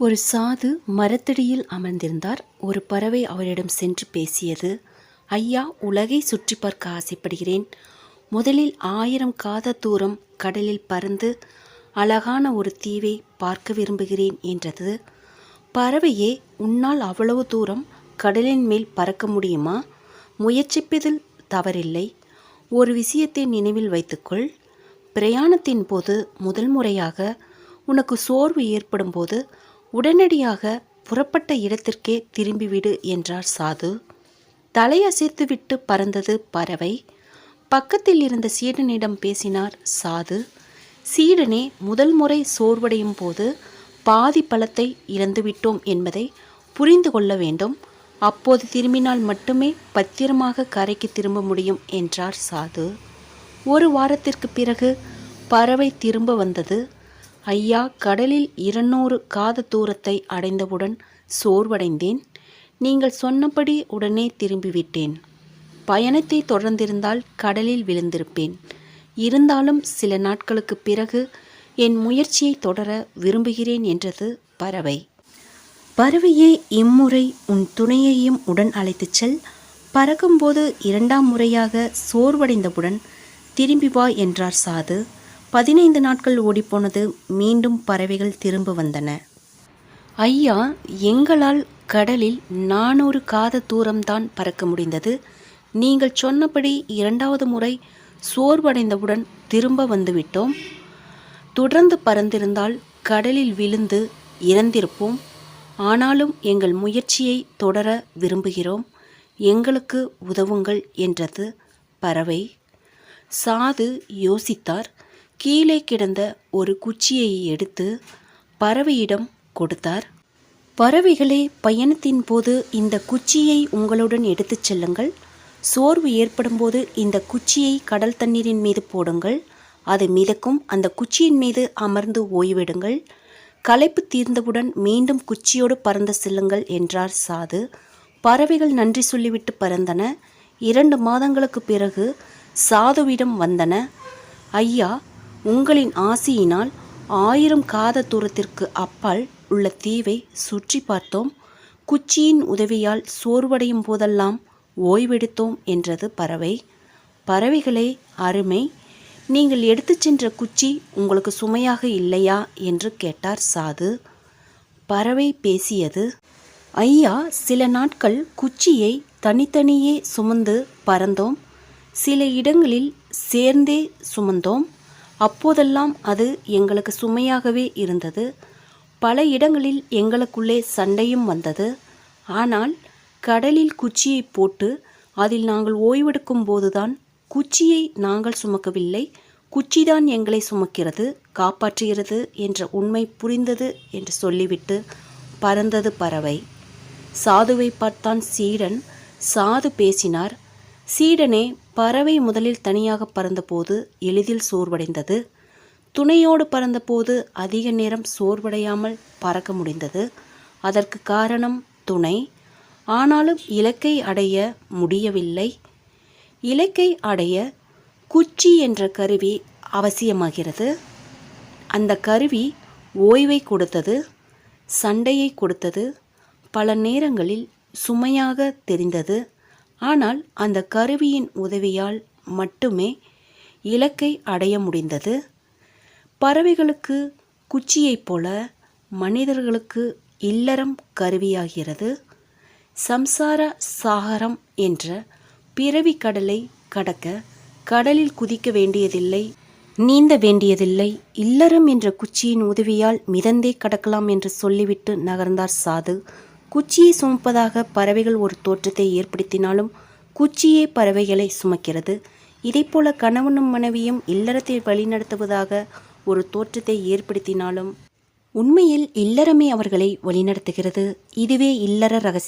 ஒரு சாது மரத்தடியில் அமர்ந்திருந்தார். ஒரு பறவை அவரிடம் சென்று பேசியது ஐயா உலகை சுற்றி பார்க்க ஆசைப்படுகிறேன். முதலில் ஆயிரம் காத தூரம் கடலில் பறந்து அழகான ஒரு தீவை பார்க்க விரும்புகிறேன் என்றது. பறவையே உன்னால் அவ்வளவு தூரம் கடலின் மேல் பறக்க முடியுமா? முயற்சிப்பதில் தவறில்லை. ஒரு விஷயத்தை நினைவில் வைத்துக்கொள். பிரயாணத்தின் போது முதல் முறையாக உனக்கு சோர்வு ஏற்படும் போது உடனடியாக புறப்பட்ட இடத்திற்கே திரும்பிவிடு என்றார் சாது. தலையசைத்துவிட்டு பறந்தது பறவை. பக்கத்தில் இருந்த சீடனிடம் பேசினார் சாது. சீடனே முதல் முறை சோர்வடையும் போது பாதி பழத்தை இழந்துவிட்டோம் என்பதை புரிந்து கொள்ள வேண்டும். அப்போது திரும்பினால் மட்டுமே பத்திரமாக கரைக்கு திரும்ப முடியும் என்றார் சாது. ஒரு வாரத்திற்கு பிறகு பறவை திரும்ப வந்தது. ஐயா கடலில் இருநூறு காத தூரத்தை அடைந்தவுடன் சோர்வடைந்தேன். நீங்கள் சொன்னபடி உடனே திரும்பிவிட்டேன். பயணத்தை தொடர்ந்திருந்தால் கடலில் விழுந்திருப்பேன். இருந்தாலும் சில நாட்களுக்கு பிறகு என் முயற்சியை தொடர விரும்புகிறேன் என்றது பறவை. பறவையே இம்முறை உன் துணையையும் உடன் அழைத்துச் செல். பறக்கும்போது இரண்டாம் முறையாக சோர்வடைந்தவுடன் திரும்பி வா என்றார் சாது. பதினைந்து நாட்கள் ஓடிப்போனது மீண்டும் பறவைகள் திரும்ப வந்தன. ஐயா எங்களால் கடலில் நானூறு காத தூரம்தான் பறக்க முடிந்தது. நீங்கள் சொன்னபடி இரண்டாவது முறை சோர்வடைந்தவுடன் திரும்ப வந்துவிட்டோம். தொடர்ந்து பறந்திருந்தால் கடலில் விழுந்து இறந்திருப்போம். ஆனாலும் எங்கள் முயற்சியை தொடர விரும்புகிறோம். எங்களுக்கு உதவுங்கள் என்றது பறவை. சாது யோசித்தார். கீழே கிடந்த ஒரு குச்சியை எடுத்து பறவையிடம் கொடுத்தார். பறவைகளே பயணத்தின் போது இந்த குச்சியை உங்களுடன் எடுத்துச் செல்லுங்கள். சோர்வு ஏற்படும்போது இந்த குச்சியை கடல் தண்ணீரின் மீது போடுங்கள். அது மிதக்கும். அந்த குச்சியின் மீது அமர்ந்து ஓய்வெடுங்கள். களைப்பு தீர்ந்தவுடன் மீண்டும் குச்சியோடு பறந்து செல்லுங்கள் என்றார் சாது. பறவைகள் நன்றி சொல்லிவிட்டு பறந்தன. இரண்டு மாதங்களுக்கு பிறகு சாதுவிடம் வந்தன. ஐயா உங்களின் ஆசியினால் ஆயிரம் காத தூரத்திற்கு அப்பால் உள்ள தீவை சுற்றி பார்த்தோம். குச்சியின் உதவியால் சோர்வடையும் போதெல்லாம் ஓய்வெடுத்தோம் என்றது பறவை. பறவைகளே அருமை நீங்கள் எடுத்துச் சென்ற குச்சி உங்களுக்கு சுமையாக இல்லையா என்று கேட்டார் சாது. பறவை பேசியது ஐயா சில நாட்கள் குச்சியை தனித்தனியே சுமந்து பறந்தோம். சில இடங்களில் சேர்ந்தே சுமந்தோம். அப்போதெல்லாம் அது எங்களுக்கு சுமையாகவே இருந்தது. பல இடங்களில் எங்களுக்குள்ளே சண்டையும் வந்தது. ஆனால் கடலில் குச்சியை போட்டு அதில் நாங்கள் ஓய்வெடுக்கும் போதுதான் குச்சியை நாங்கள் சுமக்கவில்லை. குச்சிதான் எங்களை சுமக்கிறது காப்பாற்றுகிறது என்ற உண்மை புரிந்தது என்று சொல்லிவிட்டு பறந்தது பறவை. சாதுவை பார்த்தான் சீடன். சாது பேசினார் சீடனே பறவை முதலில் தனியாக பறந்தபோது எளிதில் சோர்வடைந்தது. துணையோடு பறந்தபோது அதிக நேரம் சோர்வடையாமல் பறக்க முடிந்தது. அதற்கு காரணம் துணை. ஆனாலும் இலக்கை அடைய முடியவில்லை. இலக்கை அடைய குச்சி என்ற கருவி அவசியமாகிறது. அந்த கருவி ஓய்வை கொடுத்தது சண்டையை கொடுத்தது பல நேரங்களில் சுமையாக தெரிந்தது. ஆனால் அந்த கருவியின் உதவியால் மட்டுமே இலக்கை அடைய முடிந்தது. பறவைகளுக்கு குச்சியைப் போல மனிதர்களுக்கு இல்லறம் கருவியாகிறது. சம்சார சாகரம் என்ற பிறவி கடலை கடக்க கடலில் குதிக்க வேண்டியதில்லை நீந்த வேண்டியதில்லை. இல்லறம் என்ற குச்சியின் உதவியால் மிதந்தே கடக்கலாம் என்று சொல்லிவிட்டு நகர்ந்தார் சாது. குச்சியை சுமப்பதாக பறவைகள் ஒரு தோற்றத்தை ஏற்படுத்தினாலும் குச்சியே பறவைகளை சுமக்கிறது. இதைப்போல கணவனும் மனைவியும் இல்லறத்தை வழிநடத்துவதாக ஒரு தோற்றத்தை ஏற்படுத்தினாலும் உண்மையில் இல்லறமே அவர்களை வழிநடத்துகிறது. இதுவே இல்லற ரகசியம்.